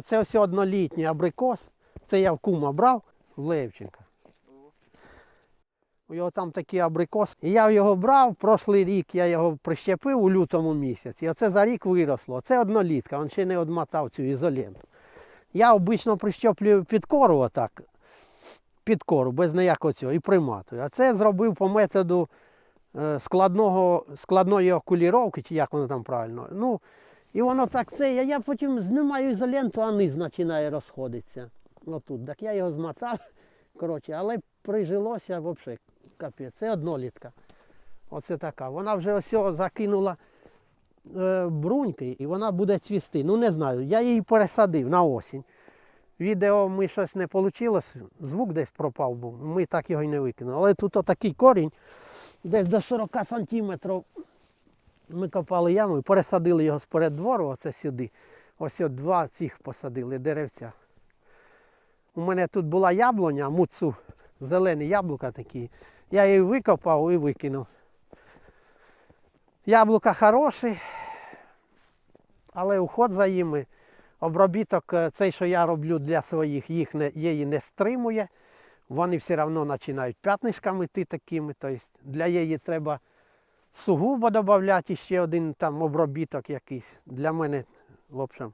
Це ось однолітній абрикос. Це я в кума брав в Левченка. У його там такий абрикос. І я його брав, прошлий рік я його прищепив у лютому місяці. Оце за рік виросло. Це однолітка, він ще не одмотав цю ізоленту. Я обично прищеплюю під кору отак, під кору, без ніякого цього, і приматую. А це зробив по методу е, складного, складної окуліровки, чи як воно там правильно. Ну, і воно так це, а я потім знімаю ізоленту, а низ починає розходитися. Отут. Так я його змотав. Коротше, але прижилося взагалі капець. Це однолітка. Оце така. Вона вже ось закинула е, бруньки і вона буде цвісти. Ну не знаю. Я її пересадив на осінь. Відео ми щось не вийшло, звук десь пропав був. Ми так його й не викинули. Але тут отакий корінь, десь до 40 сантиметрів. Ми копали яму і пересадили його з переддвору, оце сюди. Ось от два цих посадили деревця. У мене тут була яблуня, муцу, зелені яблука такі. Я її викопав і викинув. Яблука хороші, але уход за ними. Обробіток, е, цей, що я роблю для своїх, їх не, її не стримує. Вони все одно починають п'ятнишками йти такими. Тобто для її треба сугубо додати ще один там обробіток якийсь. Для мене, в общем,